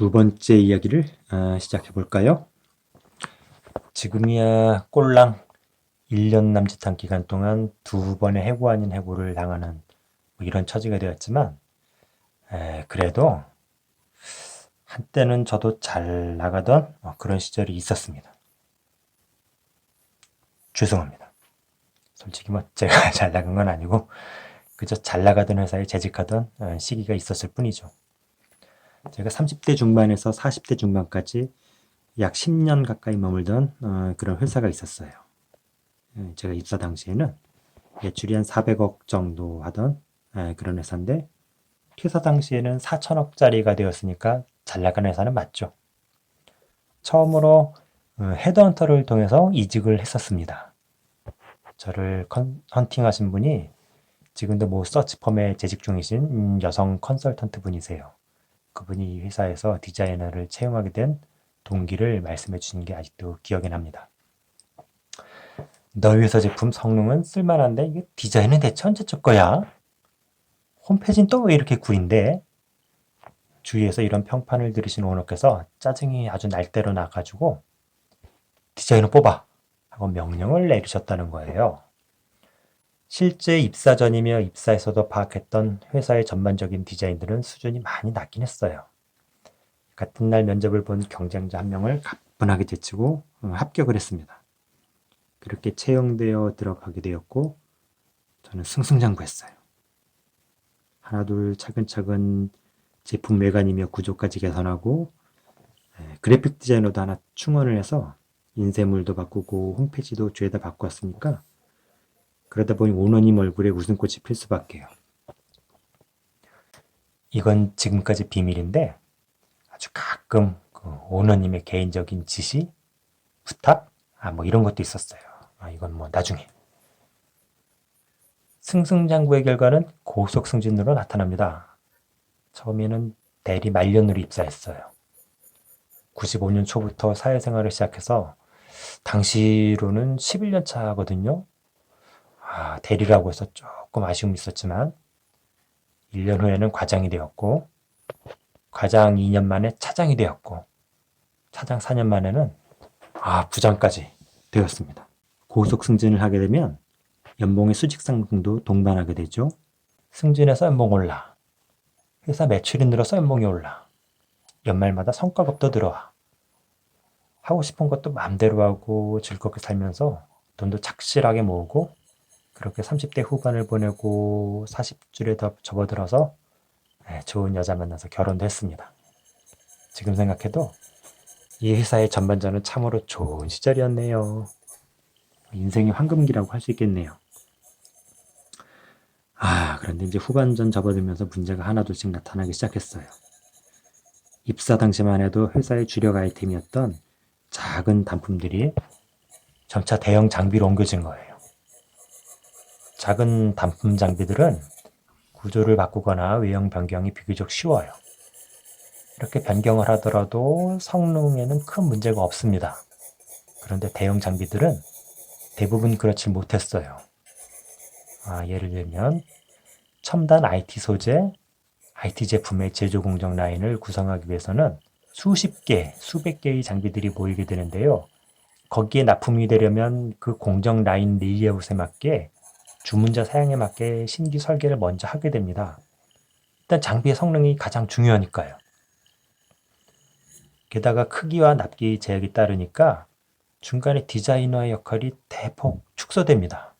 두 번째 이야기를 아, 시작해 볼까요? 지금이야 꼴랑 1년 남짓한 기간 동안 두 번의 해고 아닌 해고를 당하는 뭐 이런 처지가 되었지만 에, 그래도 한때는 저도 잘 나가던 어, 그런 시절이 있었습니다. 죄송합니다. 솔직히 뭐 제가 잘 나간 건 아니고 그저 잘 나가던 회사에 재직하던 어, 시기가 있었을 뿐이죠. 제가 30대 중반에서 40대 중반까지 약 10년 가까이 머물던 어, 그런 회사가 있었어요. 예, 제가 입사 당시에는 매출이 한 400억 정도 하던 예, 그런 회사인데 퇴사 당시에는 4천억짜리가 되었으니까 잘 나가는 회사는 맞죠. 처음으로 어, 헤드헌터를 통해서 이직을 했었습니다. 저를 컨, 헌팅하신 분이 지금도 뭐 서치펌에 재직 중이신 음, 여성 컨설턴트 분이세요. 그분이 이 회사에서 디자이너를 채용하게 된 동기를 말씀해 주신 게 아직도 기억이 납니다. 너희 회사 제품 성능은 쓸만한데 이게 디자인은 대체 언제적 거야? 홈페이지는 또 왜 이렇게 구린데? 주위에서 이런 평판을 들으신 오너께서 짜증이 아주 날대로 나가지고 디자이너 뽑아! 하고 명령을 내리셨다는 거예요. 실제 입사 전이며 입사에서도 파악했던 회사의 전반적인 디자인들은 수준이 많이 낮긴 했어요. 같은 날 면접을 본 경쟁자 한 명을 가뿐하게 제치고 어, 합격을 했습니다. 그렇게 채용되어 들어가게 되었고 저는 승승장구했어요. 하나 둘 차근차근 제품 외관이며 구조까지 개선하고 에, 그래픽 디자이너도 하나 충원을 해서 인쇄물도 바꾸고 홈페이지도 죄다 바꾸었으니까 그러다 보니 오너님 얼굴에 웃음꽃이 필 수밖에요. 이건 지금까지 비밀인데 아주 가끔 그 오너님의 개인적인 지시, 부탁, 아 뭐 이런 것도 있었어요. 아 이건 뭐 나중에. 승승장구의 결과는 고속 승진으로 나타납니다. 처음에는 대리 말년으로 입사했어요. 95년 초부터 사회생활을 시작해서 당시로는 11년 차거든요. 아, 대리라고 해서 조금 아쉬움이 있었지만 1년 후에는 과장이 되었고 과장 2년 만에 차장이 되었고 차장 4년 만에는 아, 부장까지 되었습니다. 고속 승진을 하게 되면 연봉의 수직 상승도 동반하게 되죠. 승진해서 연봉 올라. 회사 매출이 늘어서 연봉이 올라. 연말마다 성과급도 들어와. 하고 싶은 것도 마음대로 하고 즐겁게 살면서 돈도 착실하게 모으고 그렇게 30대 후반을 보내고 40줄에 더 접어들어서 네, 좋은 여자 만나서 결혼도 했습니다. 지금 생각해도 이 회사의 전반전은 참으로 좋은 시절이었네요. 인생의 황금기라고 할 수 있겠네요. 아, 그런데 이제 후반전 접어들면서 문제가 하나둘씩 나타나기 시작했어요. 입사 당시만 해도 회사의 주력 아이템이었던 작은 단품들이 점차 대형 장비로 옮겨진 거예요. 작은 단품 장비들은 구조를 바꾸거나 외형 변경이 비교적 쉬워요. 이렇게 변경을 하더라도 성능에는 큰 문제가 없습니다. 그런데 대형 장비들은 대부분 그렇지 못했어요. 아, 예를 들면 첨단 IT 소재, IT 제품의 제조 공정 라인을 구성하기 위해서는 수십 개, 수백 개의 장비들이 모이게 되는데요. 거기에 납품이 되려면 그 공정 라인 레이아웃에 맞게 주문자 사양에 맞게 신규 설계를 먼저 하게 됩니다. 일단 장비의 성능이 가장 중요하니까요. 게다가 크기와 납기 제약이 따르니까 중간에 디자이너의 역할이 대폭 축소됩니다.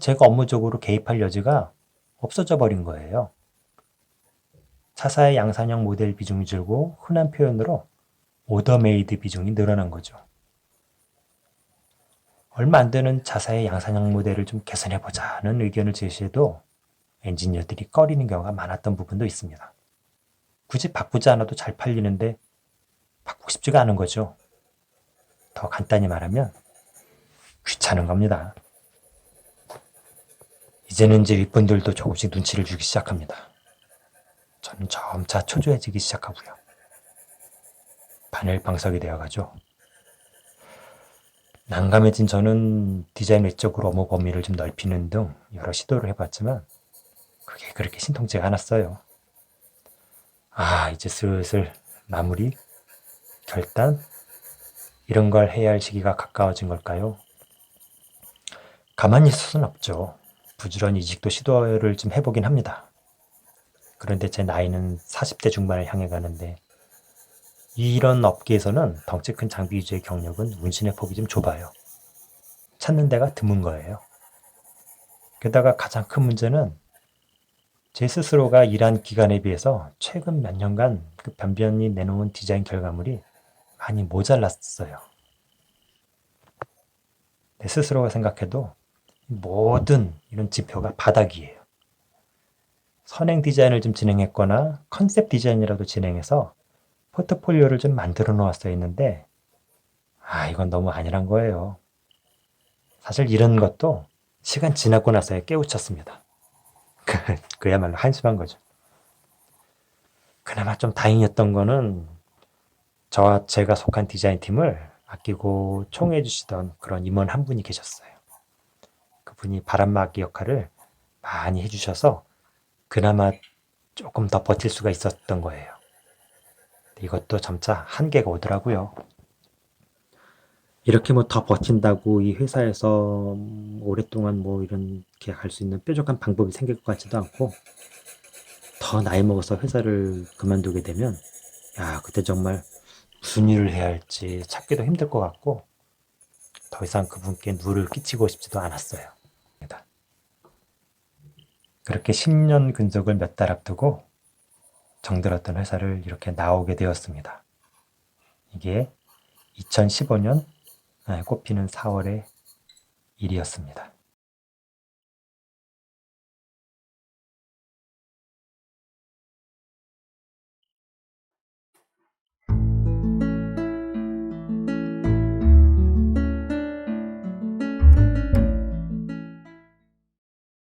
제가 업무적으로 개입할 여지가 없어져 버린 거예요. 차사의 양산형 모델 비중이 줄고 흔한 표현으로 오더메이드 비중이 늘어난 거죠. 얼마 안 되는 자사의 양산형 모델을 좀 개선해보자는 의견을 제시해도 엔지니어들이 꺼리는 경우가 많았던 부분도 있습니다. 굳이 바꾸지 않아도 잘 팔리는데 바꾸고 싶지가 않은 거죠. 더 간단히 말하면 귀찮은 겁니다. 이제는 이제 윗분들도 조금씩 눈치를 주기 시작합니다. 저는 점차 초조해지기 시작하고요. 바늘 방석이 되어가죠. 난감해진 저는 디자인 외적으로 업무 범위를 좀 넓히는 등 여러 시도를 해봤지만 그게 그렇게 신통치가 않았어요. 아, 이제 슬슬 마무리, 결단, 이런 걸 해야 할 시기가 가까워진 걸까요? 가만히 있을 수는 없죠. 부지런히 이직도 시도를 좀 해보긴 합니다. 그런데 제 나이는 40대 중반을 향해 가는데 이런 업계에서는 덩치 큰 장비 위주의 경력은 운신의 폭이 좀 좁아요. 찾는 데가 드문 거예요. 게다가 가장 큰 문제는 제 스스로가 일한 기간에 비해서 최근 몇 년간 그 변변히 내놓은 디자인 결과물이 많이 모자랐어요. 내 스스로가 생각해도 모든 이런 지표가 바닥이에요. 선행 디자인을 좀 진행했거나 컨셉 디자인이라도 진행해서 포트폴리오를 좀 만들어 놓았어야 했는데, 아, 이건 너무 아니란 거예요. 사실 이런 것도 시간 지나고 나서야 깨우쳤습니다. 그- 그야말로 한심한 거죠. 그나마 좀 다행이었던 거는 저와 제가 속한 디자인 팀을 아끼고 총애해 주시던 그런 임원 한 분이 계셨어요. 그분이 바람막이 역할을 많이 해주셔서 그나마 조금 더 버틸 수가 있었던 거예요. 이것도 점차 한계가 오더라고요. 이렇게 뭐 더 버틴다고 이 회사에서 음, 오랫동안 뭐 이렇게 갈 수 있는 뾰족한 방법이 생길 것 같지도 않고 더 나이 먹어서 회사를 그만두게 되면 야 그때 정말 무슨 일을 해야 할지 찾기도 힘들 것 같고 더 이상 그분께 누를 끼치고 싶지도 않았어요. 그렇게 10년 근속을 몇 달 앞두고 정들었던 회사를 이렇게 나오게 되었습니다. 이게 2015년 꼽히는 4월의 일이었습니다.